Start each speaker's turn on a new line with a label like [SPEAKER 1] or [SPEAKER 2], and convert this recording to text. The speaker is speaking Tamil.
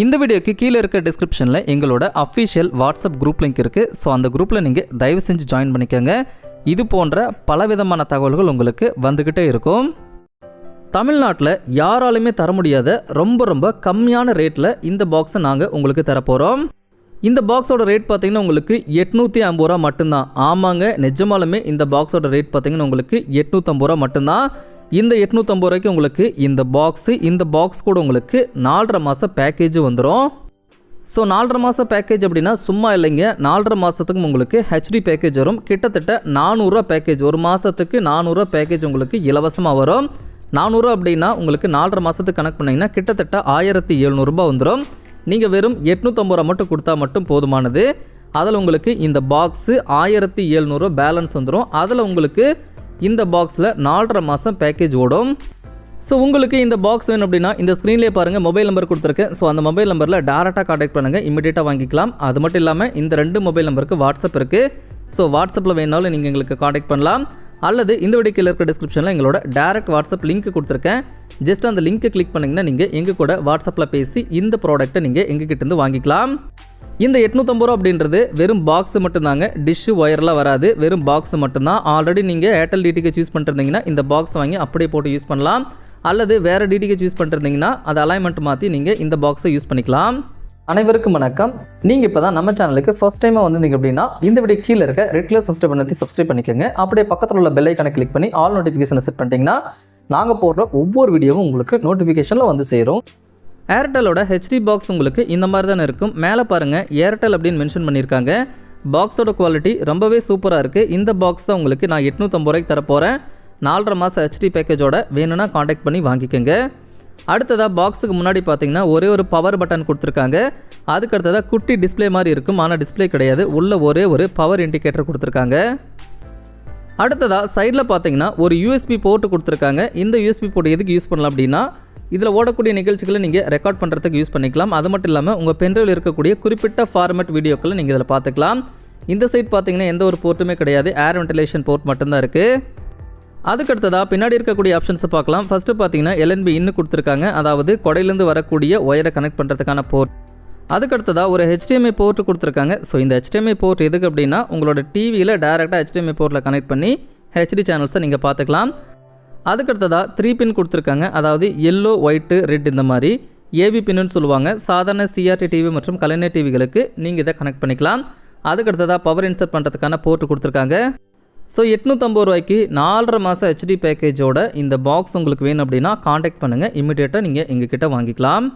[SPEAKER 1] இந்த வீடியோக்கு கீழே இருக்க டிஸ்கிரிப்ஷனில் எங்களோட அஃபிஷியல் வாட்ஸ்அப் குரூப் லிங்க் இருக்குது ஸோ அந்த குரூப்பில் நீங்கள் தயவு செஞ்சு ஜாயின் பண்ணிக்கோங்க. இது போன்ற பலவிதமான தகவல்கள் உங்களுக்கு வந்துக்கிட்டே இருக்கும். தமிழ்நாட்டில் யாராலுமே தர முடியாத ரொம்ப ரொம்ப கம்மியான ரேட்டில் இந்த பாக்ஸை நாங்கள் உங்களுக்கு தரப்போகிறோம் இந்த பாக்ஸோட ரேட் பார்த்திங்கன்னா உங்களுக்கு எட்நூற்றி ஐம்பது ரூபா மட்டும்தான். ஆமாங்க நிஜமாலுமே இந்த பாக்ஸோட ரேட் பார்த்திங்கன்னா உங்களுக்கு எட்நூற்றம்பது ரூபா மட்டும்தான். இந்த எட்நூற்றம்பது ரூபாய்க்கு உங்களுக்கு இந்த பாக்ஸு இந்த பாக்ஸ் கூட உங்களுக்கு நாலரை மாதம் பேக்கேஜ் வந்துடும் ஸோ நாலரை மாதம் பேக்கேஜ் அப்படின்னா சும்மா இல்லைங்க. நாலரை மாதத்துக்கும் உங்களுக்கு ஹெச்டி பேக்கேஜ் வரும். கிட்டத்தட்ட நானூறுரூவா பேக்கேஜ் ஒரு மாதத்துக்கு நானூறுரூவா பேக்கேஜ் உங்களுக்கு இலவசமாக வரும். நானூறுரூவா அப்படின்னா உங்களுக்கு நாலரை மாதத்துக்கு கணக்கு பண்ணிங்கன்னா கிட்டத்தட்ட ஆயிரத்தி எழுநூறுபா வந்துடும் நீங்கள் வெறும் எட்நூற்றம்பது ரூபா மட்டும் கொடுத்தா மட்டும் போதுமானது. அதில் உங்களுக்கு இந்த பாக்ஸு ஆயிரத்தி எழுநூறுவா பேலன்ஸ் வந்துடும் அதில் உங்களுக்கு இந்த பாக்ஸில் நாலரை மாதம் பேக்கேஜ் ஓடும். ஸோ உங்களுக்கு இந்த பாக்ஸ் வேணும் அப்படின்னா இந்த ஸ்க்ரீன்லேயே பாருங்கள் மொபைல் நம்பர் கொடுத்துருக்கேன். ஸோ அந்த மொபைல் நம்பரில் டேரெக்டாக காண்டாக்ட் பண்ணுங்கள் இமீடியட்டாக வாங்கிக்கலாம். அது மட்டும் இல்லாமல் இந்த ரெண்டு மொபைல் நம்பருக்கு வாட்ஸ்அப் இருக்குது ஸோ வாட்ஸ்அப்பில் வேணாலும் நீங்கள் எங்களுக்கு காண்டாக்ட் பண்ணலாம். அல்லது இந்த வீடியோ இருக்கிற இருக்க டிஸ்கிரிப்ஷனில் எங்களோட டேரக்ட் வாட்ஸ்அப் லிங்க் கொடுத்துருக்கேன். ஜஸ்ட் அந்த லிங்க்கை கிளிக் பண்ணிங்கன்னா நீங்கள் எங்கள் கூட வாட்ஸ்அப்பில் பேசி இந்த ப்ராடக்ட்டை நீங்கள் எங்ககிட்டேருந்து வாங்கிக்கலாம். இந்த எட்நூற்றம்பது ரூபா அப்படின்றது வெறும் பாக்ஸ் மட்டும்தாங்க. டிஷ்ஷு ஒயர்லாம் வராது. வெறும் பாக்ஸ் மட்டும்தான். ஆல்ரெடி நீங்கள் ஏர்டெல் டிடிக்கு சூஸ் பண்ணிருந்தீங்கன்னா இந்த பாக்ஸ் வாங்கி அப்படியே போட்டு யூஸ் பண்ணலாம். அல்லது வேறு டிடிக்கு சூஸ் பண்ணிருந்தீங்கன்னா அது அலைன்மெண்ட் மாற்றி நீங்கள் இந்த பாக்ஸை யூஸ் பண்ணிக்கலாம். அனைவருக்கும் வணக்கம். நீங்கள் இப்போ தான் நம்ம சேனலுக்கு ஃபர்ஸ்ட் டைமாக வந்திருந்தீங்க அப்படின்னா இந்த வீடியோ கீழே இருக்க ரெட் கலர் சப்ஸ்கிரைப் பண்ணி சப்ஸ்கிரைப் பண்ணிக்கோங்க. அப்படியே பக்கத்தில் உள்ள பெல் ஐக்கனை கிளிக் பண்ணி ஆல் நோட்டிஃபிகேஷனை செட் பண்ணிட்டீங்கன்னா நாங்கள் போடுற ஒவ்வொரு வீடியோவும் உங்களுக்கு நோட்டிஃபிகேஷனில் வந்து சேரும். ஏர்டெலோட ஹெச்டி பாக்ஸ் உங்களுக்கு இந்த மாதிரி தானே இருக்கும். மேலே பாருங்கள் ஏர்டெல் அப்படின்னு மென்ஷன் பண்ணியிருக்காங்க. பாக்ஸோட குவாலிட்டி ரொம்பவே சூப்பராக இருக்குது இந்த பாக்ஸ் தான் உங்களுக்கு நான் எட்நூற்றம்பது ரூபாய்க்கு தரப்போகிறேன் நாலரை மாதம் ஹெச்டி பேக்கேஜோட வேணும்னா காண்டாக்ட் பண்ணி வாங்கிக்கோங்க. அடுத்ததாக பாக்ஸுக்கு முன்னாடி பார்த்தீங்கன்னா ஒரே ஒரு பவர் பட்டன் கொடுத்துருக்காங்க. அதுக்கு அடுத்ததாக குட்டி டிஸ்ப்ளே மாதிரி இருக்கும். ஆனால் டிஸ்ப்ளே கிடையாது. உள்ள ஒரே ஒரு பவர் இண்டிகேட்டர் கொடுத்துருக்காங்க. அடுத்ததாக சைடில் பார்த்தீங்கன்னா ஒரு யூஎஸ்பி போர்ட்டு கொடுத்துருக்காங்க. இந்த யூஎஸ்பி போர்ட் எதுக்கு யூஸ் பண்ணலாம் அப்படின்னா இதில் ஓடக்கூடிய நிகழ்ச்சிகளை நீங்கள் ரெக்கார்ட் பண்ணுறதுக்கு யூஸ் பண்ணிக்கலாம். அது மட்டும் இல்லாமல் உங்கள் பென்ட்ரைவில் இருக்கக்கூடிய குறிப்பிட்ட ஃபார்மேட் வீடியோக்களை நீங்கள் இதில் பார்த்துக்கலாம். இந்த சைட் பார்த்தீங்கன்னா எந்த ஒரு போர்ட்டுமே கிடையாது. ஏர் வென்டிலேஷன் போர்ட் மட்டும்தான் இருக்குது அதுக்கு அடுத்ததாக பின்னாடி இருக்கக்கூடிய ஆப்ஷன்ஸை பார்க்கலாம். ஃபஸ்ட்டு பார்த்தீங்கன்னா எல்என்பி இன்னும் கொடுத்துருக்காங்க. அதாவது கொடையிலேருந்து வரக்கூடிய ஒயரை கனெக்ட் பண்ணுறதுக்கான போர்ட் அதுக்கு அடுத்ததாக ஒரு ஹெச்டிஎம்ஐ போர்ட் கொடுத்துருக்காங்க. ஸோ இந்த ஹெச்டிஎம்ஐ போர்ட் எதுக்கு அப்படின்னா உங்களோட டிவியில் டேரெக்டாக ஹெச்டிஎம்ஐ போர்ட்டில் கனெக்ட் பண்ணி ஹெச்டி சேனல்ஸை நீங்கள் பார்த்துக்கலாம். அதுக்கடுத்ததாக த்ரீ பின் கொடுத்துருக்காங்க. அதாவது எல்லோ ஒயிட்டு ரெட் இந்த மாதிரி ஏபி பின்னு சொல்லுவாங்க. சாதாரண சிஆர்டி டிவி மற்றும் கலைஞர் டிவிகளுக்கு நீங்கள் இதை கனெக்ட் பண்ணிக்கலாம். அதுக்கடுத்ததாக பவர் இன்சர்ட் பண்ணுறதுக்கான போர்ட் கொடுத்துருக்காங்க. ஸோ எட்நூற்றம்பது ரூபாய்க்கு நாலரை மாதம் ஹெச்டி பேக்கேஜோட இந்த பாக்ஸ் உங்களுக்கு வேணும் அப்படின்னா காண்டாக்ட் பண்ணுங்கள் இமீடியட்டாக நீங்கள் எங்ககிட்ட வாங்கிக்கலாம்.